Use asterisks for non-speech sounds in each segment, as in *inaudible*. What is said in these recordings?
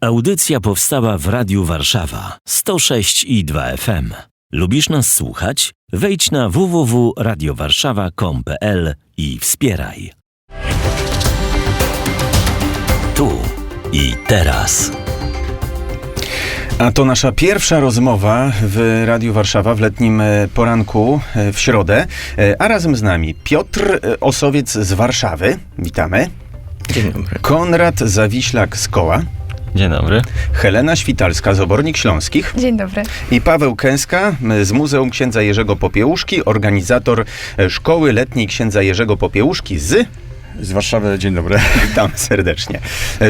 Audycja powstała w Radiu Warszawa 106 i 2 FM. Lubisz nas słuchać? Wejdź na www.radiowarszawa.com.pl i wspieraj. Tu i teraz. A to nasza pierwsza rozmowa w Radiu Warszawa w letnim e, poranku e, w środę. E, A razem z nami Piotr Osowiec z Warszawy. Witamy. Dzień dobry. Konrad Zawiślak z Koła. Dzień dobry. Helena Świtalska z Obornik Śląskich. Dzień dobry. I Paweł Kęska z Muzeum Księdza Jerzego Popiełuszki, organizator Szkoły Letniej Księdza Jerzego Popiełuszki z... Z Warszawy, dzień dobry. *laughs* Witam serdecznie.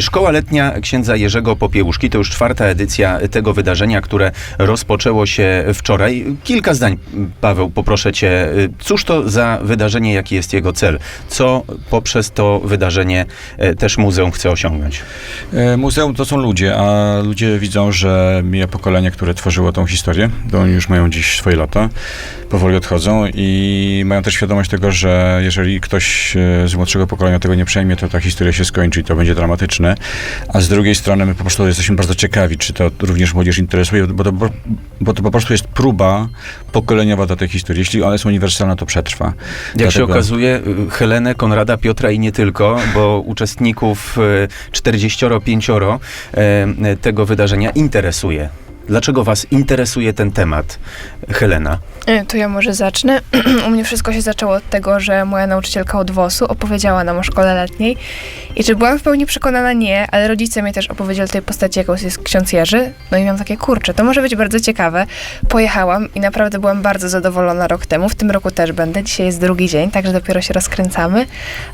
Szkoła Letnia Księdza Jerzego Popiełuszki to już czwarta edycja tego wydarzenia, które rozpoczęło się wczoraj. Kilka zdań, Paweł, poproszę cię. Cóż to za wydarzenie, jaki jest jego cel? Co poprzez to wydarzenie e, też muzeum chce osiągnąć? E, Muzeum to są ludzie, a ludzie widzą, że mija pokolenie, które tworzyło tą historię. To oni już mają dziś swoje lata, powoli odchodzą i mają też świadomość tego, że jeżeli ktoś e, z młodszego pokolenia tego nie przejmie, to ta historia się skończy i to będzie dramatyczne. A z drugiej strony my po prostu jesteśmy bardzo ciekawi, czy to również młodzież interesuje, bo to, bo to po prostu jest próba pokoleniowa do tej historii. Jeśli ona jest uniwersalna, to przetrwa. Jak się Dlatego- okazuje, y, Helenę, Konrada, Piotra i nie tylko, bo uczestników y, 45 y, tego wydarzenia interesuje. Dlaczego Was interesuje ten temat, Helena? E, To ja może zacznę. *clears throat* U mnie wszystko się zaczęło od tego, że moja nauczycielka od WOS-u opowiedziała nam o szkole letniej. I czy byłam w pełni przekonana? Nie, ale rodzice mi też opowiedzieli o tej postaci, jaką jest ksiądz Jerzy. No i miałam takie, kurczę, to może być bardzo ciekawe. Pojechałam i naprawdę byłam bardzo zadowolona rok temu. W tym roku też będę. Dzisiaj jest drugi dzień, także dopiero się rozkręcamy.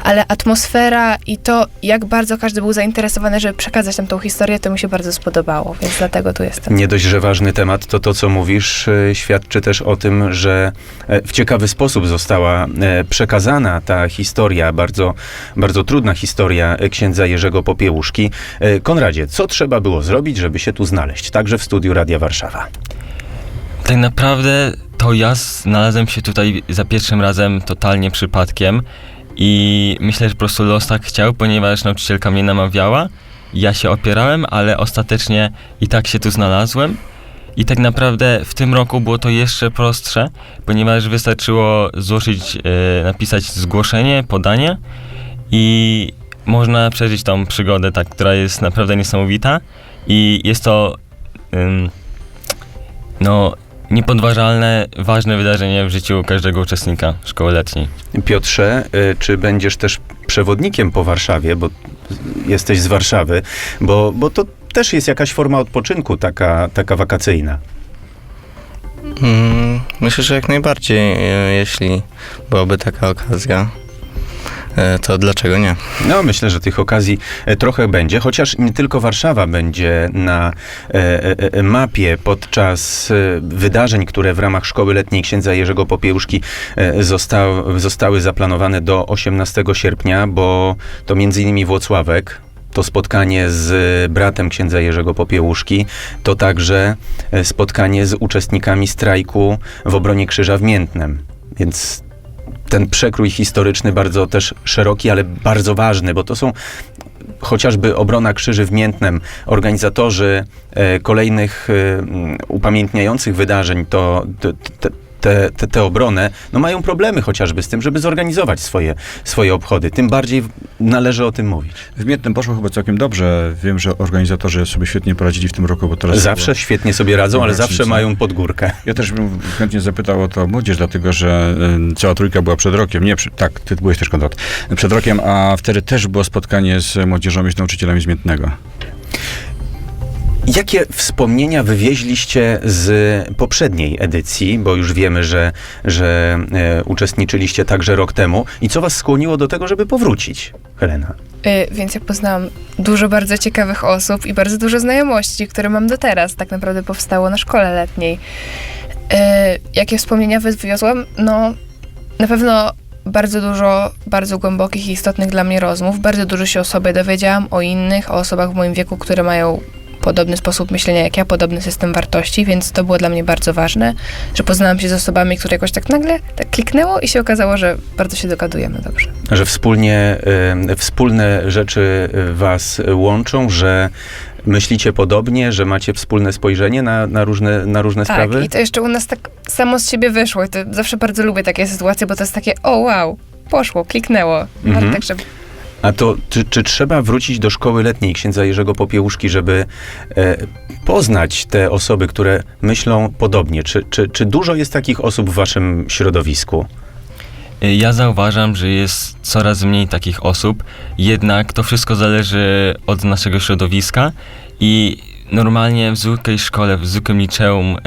Ale atmosfera i to, jak bardzo każdy był zainteresowany, żeby przekazać tam tą historię, to mi się bardzo spodobało, więc dlatego tu jestem. Nie dość, że ważny temat, to to, co mówisz, y, świadczy też o tym, że e, w ciekawy sposób została e, przekazana ta historia, bardzo, bardzo trudna historia e, księdza Jerzego Popiełuszki. E, Konradzie, co trzeba było zrobić, żeby się tu znaleźć, także w studiu Radia Warszawa? Tak naprawdę to ja znalazłem się tutaj za pierwszym razem totalnie przypadkiem i myślę, że po prostu los tak chciał, ponieważ nauczycielka mnie namawiała. Ja się opierałem, ale ostatecznie i tak się tu znalazłem. I tak naprawdę w tym roku było to jeszcze prostsze, ponieważ wystarczyło złożyć, e, napisać zgłoszenie, podanie i można przeżyć tą przygodę, tak, która jest naprawdę niesamowita. I jest to ym, no, niepodważalne, ważne wydarzenie w życiu każdego uczestnika szkoły letniej. Piotrze, y, czy będziesz też przewodnikiem po Warszawie, bo jesteś z Warszawy, bo, bo to też jest jakaś forma odpoczynku, taka, taka wakacyjna. Mm, Myślę, że jak najbardziej, e, jeśli byłaby taka okazja, to dlaczego nie? No, myślę, że tych okazji e, trochę będzie, chociaż nie tylko Warszawa będzie na e, e, e, mapie podczas e, wydarzeń, które w ramach Szkoły Letniej Księdza Jerzego Popiełuszki e, został, zostały zaplanowane do 18 sierpnia, bo to między innymi Włocławek, to spotkanie z bratem księdza Jerzego Popiełuszki, to także e, spotkanie z uczestnikami strajku w obronie Krzyża w Miętnem. Więc ten przekrój historyczny bardzo też szeroki, ale bardzo ważny, bo to są chociażby obrona krzyży w Miętnem, organizatorzy e, kolejnych e, upamiętniających wydarzeń, to te, te, te, obronę, no mają problemy chociażby z tym, żeby zorganizować swoje, swoje obchody. Tym bardziej należy o tym mówić. W Miętnym poszło chyba całkiem dobrze. Wiem, że organizatorzy sobie świetnie poradzili w tym roku, bo teraz... Zawsze świetnie sobie radzą, ale zawsze mają podgórkę. Ja też bym chętnie zapytał o to młodzież, dlatego że cała trójka była przed rokiem. Nie, tak, ty byłeś też Konrad. Przed rokiem, a wtedy też było spotkanie z młodzieżą i z nauczycielami z Miętnego. Jakie wspomnienia wywieźliście z poprzedniej edycji, bo już wiemy, że, że e, uczestniczyliście także rok temu i co was skłoniło do tego, żeby powrócić, Helena? Y, Więc ja poznałam dużo bardzo ciekawych osób i bardzo dużo znajomości, które mam do teraz. Tak naprawdę powstało na szkole letniej. Y, Jakie wspomnienia wywiozłam? No, na pewno bardzo dużo, bardzo głębokich i istotnych dla mnie rozmów. Bardzo dużo się o sobie dowiedziałam, o innych, o osobach w moim wieku, które mają podobny sposób myślenia jak ja, podobny system wartości, więc to było dla mnie bardzo ważne, że poznałam się z osobami, które jakoś tak nagle tak kliknęło i się okazało, że bardzo się dogadujemy dobrze. Że wspólnie, e, wspólne rzeczy e, was łączą, że Myślicie podobnie, że macie wspólne spojrzenie na, na, różne, na różne Tak, sprawy? i to jeszcze u nas tak samo z siebie wyszło. I to zawsze bardzo lubię takie sytuacje, bo to jest takie, o wow, poszło, kliknęło. Mhm. Ale Także A to czy, czy trzeba wrócić do szkoły letniej księdza Jerzego Popiełuszki, żeby e, poznać te osoby, które myślą podobnie? Czy, czy, czy dużo jest takich osób w waszym środowisku? Ja zauważam, że jest coraz mniej takich osób, jednak to wszystko zależy od naszego środowiska i normalnie w zwykłej szkole, w zwykłym liceum e,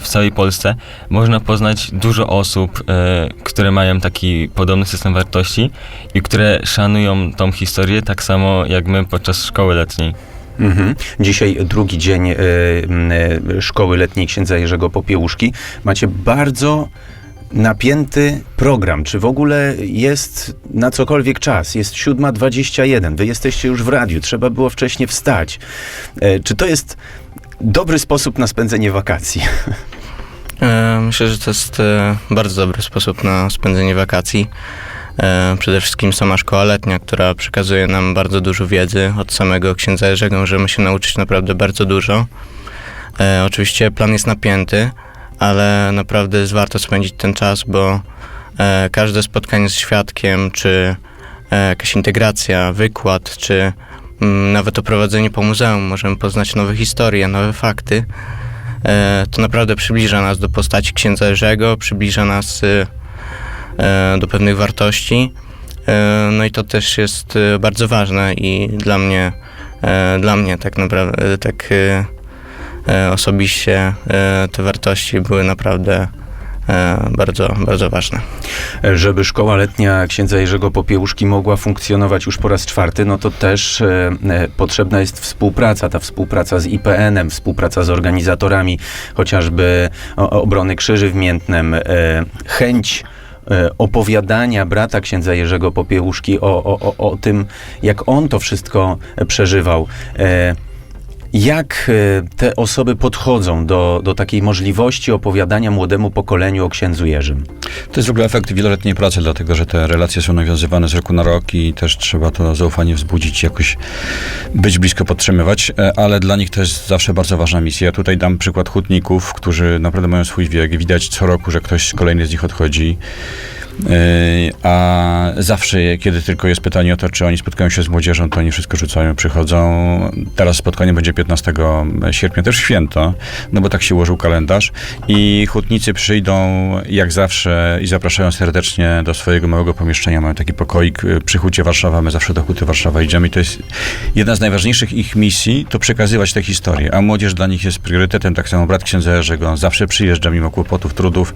w całej Polsce można poznać dużo osób, e, które mają taki podobny system wartości i które szanują tą historię tak samo jak my podczas szkoły letniej. Mhm. Dzisiaj drugi dzień m, e, szkoły letniej księdza Jerzego Popiełuszki. Macie bardzo napięty program. Czy w ogóle jest na cokolwiek czas? Jest 7.21, wy jesteście już w radiu, trzeba było wcześniej wstać. E, czy to jest dobry sposób na spędzenie wakacji? E, Myślę, że to jest e, bardzo dobry sposób na spędzenie wakacji. Przede wszystkim sama szkoła letnia, która przekazuje nam bardzo dużo wiedzy od samego księdza Jerzego, możemy się nauczyć naprawdę bardzo dużo. Oczywiście plan jest napięty, ale naprawdę jest warto spędzić ten czas, bo e, każde spotkanie z świadkiem, czy e, jakaś integracja, wykład, czy mm, nawet oprowadzenie po muzeum, możemy poznać nowe historie, nowe fakty. E, to naprawdę przybliża nas do postaci księdza Jerzego, przybliża nas e, e, do pewnych wartości. E, no i to też jest e, bardzo ważne i dla mnie, dla mnie tak naprawdę, tak osobiście e, te wartości były naprawdę e, bardzo, bardzo ważne. E, Żeby szkoła letnia księdza Jerzego Popiełuszki mogła funkcjonować już po raz czwarty, no to też e, e, potrzebna jest współpraca. Ta współpraca z IPN-em, współpraca z organizatorami, chociażby obrony Krzyży w Miętnem, e, chęć e, opowiadania brata księdza Jerzego Popiełuszki o, o, o, o tym, jak on to wszystko e, przeżywał. E, Jak e, te osoby podchodzą do, do takiej możliwości opowiadania młodemu pokoleniu o księdzu Jerzym? To jest w ogóle efekt wieloletniej pracy, dlatego że te relacje są nawiązywane z roku na rok i też trzeba to zaufanie wzbudzić, jakoś być blisko podtrzymywać, e, ale dla nich to jest zawsze bardzo ważna misja. Ja tutaj dam przykład hutników, którzy naprawdę mają swój wiek. Widać co roku, że ktoś kolejny z nich odchodzi. E, A zawsze, kiedy tylko jest pytanie o to, czy oni spotkają się z młodzieżą, to oni wszystko rzucają, przychodzą. Teraz spotkanie będzie 15 sierpnia, też święto, no bo tak się ułożył kalendarz. I hutnicy przyjdą jak zawsze i zapraszają serdecznie do swojego małego pomieszczenia. Mają taki pokoik y, przy Hucie Warszawa, my zawsze do Huty Warszawa idziemy i to jest jedna z najważniejszych ich misji, to przekazywać te historie. A młodzież dla nich jest priorytetem, tak samo brat księdza Jerzego, on zawsze przyjeżdża mimo kłopotów, trudów.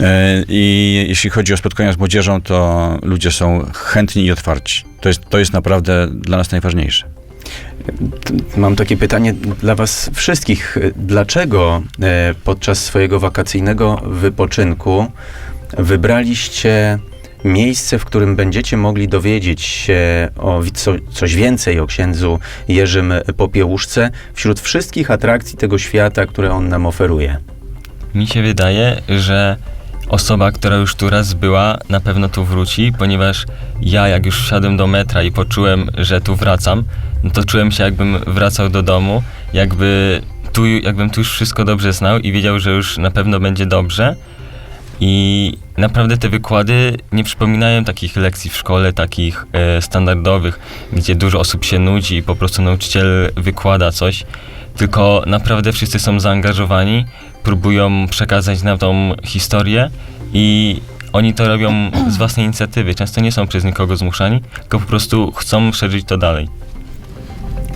E, I jeśli chodzi o spotkania z młodzieżą, to ludzie są chętni i otwarci. To jest, to jest naprawdę dla nas najważniejsze. Mam takie pytanie dla Was wszystkich. Dlaczego e, podczas swojego wakacyjnego wypoczynku wybraliście miejsce, w którym będziecie mogli dowiedzieć się o co, coś więcej o księdzu Jerzym Popiełuszce wśród wszystkich atrakcji tego świata, które on nam oferuje? Mi się wydaje, że osoba, która już tu raz była, na pewno tu wróci, ponieważ ja jak już wsiadłem do metra i poczułem, że tu wracam, no to czułem się jakbym wracał do domu, jakby tu, jakbym tu już wszystko dobrze znał i wiedział, że już na pewno będzie dobrze. I naprawdę te wykłady nie przypominają takich lekcji w szkole, takich e, standardowych, gdzie dużo osób się nudzi i po prostu nauczyciel wykłada coś, tylko naprawdę wszyscy są zaangażowani, próbują przekazać nam tą historię i oni to robią z własnej inicjatywy. Często nie są przez nikogo zmuszani, tylko po prostu chcą szerzyć to dalej.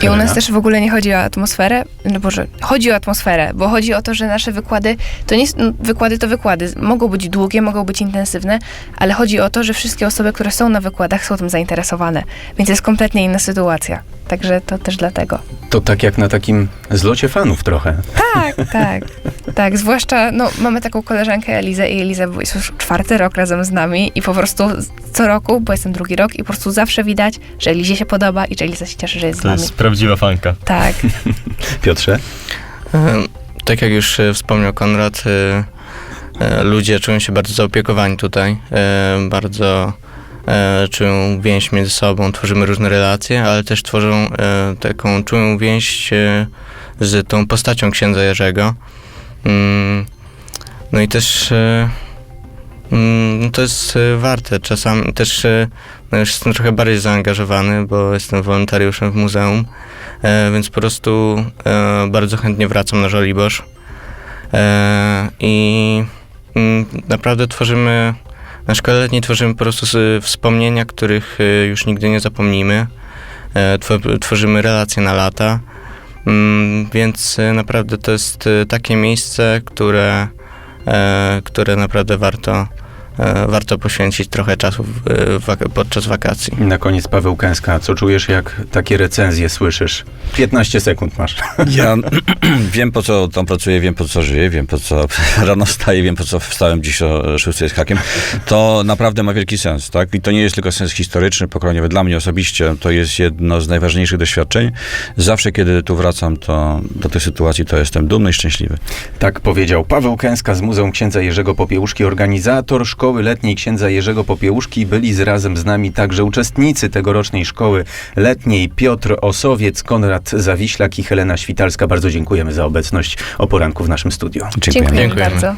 I u nas też w ogóle nie chodzi o atmosferę, no Boże, chodzi o atmosferę, bo chodzi o to, że nasze wykłady, to nie, no, wykłady to wykłady, mogą być długie, mogą być intensywne, ale chodzi o to, że wszystkie osoby, które są na wykładach są tym zainteresowane, więc jest kompletnie inna sytuacja. Także to też dlatego. To tak jak na takim zlocie fanów trochę. Tak, *laughs* tak, tak, zwłaszcza, no mamy taką koleżankę Elizę i Eliza jest już czwarty rok razem z nami i po prostu co roku, bo jestem drugi rok i po prostu zawsze widać, że Elizie się podoba i że Eliza się cieszy, że jest z To nami. jest prawdziwa fanka. Tak. *laughs* Piotrze? Tak jak już e, wspomniał Konrad, e, e, ludzie czują się bardzo zaopiekowani tutaj, bardzo czują więź między sobą, tworzymy różne relacje, ale też tworzą taką czują więź z tą postacią księdza Jerzego. Mm, no i też mm, to jest e, warte. Czasami też e, no już jestem trochę bardziej zaangażowany, bo jestem wolontariuszem w muzeum, e, więc po prostu bardzo chętnie wracam na Żoliborz. I mm, naprawdę tworzymy, na szkole letniej tworzymy po prostu wspomnienia, których już nigdy nie zapomnimy. Two- Tworzymy relacje na lata. Mm, Więc naprawdę to jest takie miejsce, które, które naprawdę warto, e, warto poświęcić trochę czasu w, w, wak- podczas wakacji. Na koniec Paweł Kęska, co czujesz, jak takie recenzje słyszysz? 15 sekund masz. Ja *laughs* *clears throat* wiem po co tam pracuję, wiem po co żyję, wiem po co *laughs* rano wstaję, wiem po co wstałem dziś o 6 z hakiem. To naprawdę ma wielki sens, tak? I to nie jest tylko sens historyczny, pokoleniowy. Dla mnie osobiście to jest jedno z najważniejszych doświadczeń. Zawsze, kiedy tu wracam to, do tej sytuacji, to jestem dumny i szczęśliwy. Tak powiedział Paweł Kęska z Muzeum Księdza Jerzego Popiełuszki, organizator Szkoły Letniej Księdza Jerzego Popiełuszki. Byli z razem z nami także uczestnicy tegorocznej Szkoły Letniej Piotr Osowiec, Konrad Zawiślak i Helena Świtalska. Bardzo dziękujemy za obecność o poranku w naszym studiu. Dziękujemy Dziękujemy. bardzo.